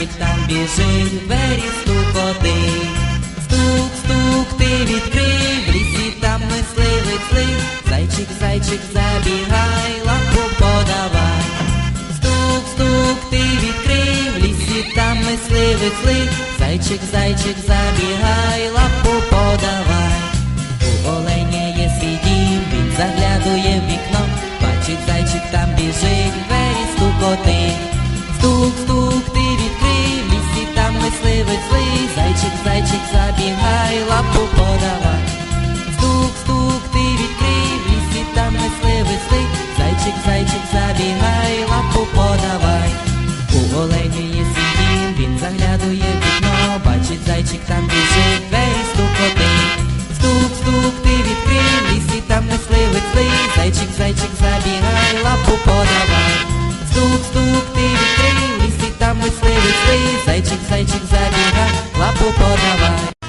зайчик там біжить, двері стукотить. Стук, стук, ти відкрив, в лісі там мисливець злий. Зайчик, зайчик, забігай, лапу подавай. Стук, стук, ти відкрив, в лісі там мисливець злий. Зайчик, зайчик, забігай, лапу подавай. У оленя є свій дім, він заглядує в вікно, бачить зайчик там біжить, двері стукотить. Стук, стук, мисливець злий, зайчик, зайчик, забігай, лапу подавай. Стук, стук, ти відкрив, в лісі там мисливець злий, зайчик, зайчик, забігай, лапу подавай. У оленя є дім, він заглядує в вікно, бачить зайчик там біжить, двері стукотить. Стук, стук, ти відкрив, в лісі там мисливець злий, зайчик, зайчик, забігай, лапу подавай. Стук, стук, ти злий, зайчик, зайчик, забігай, лапу подавай.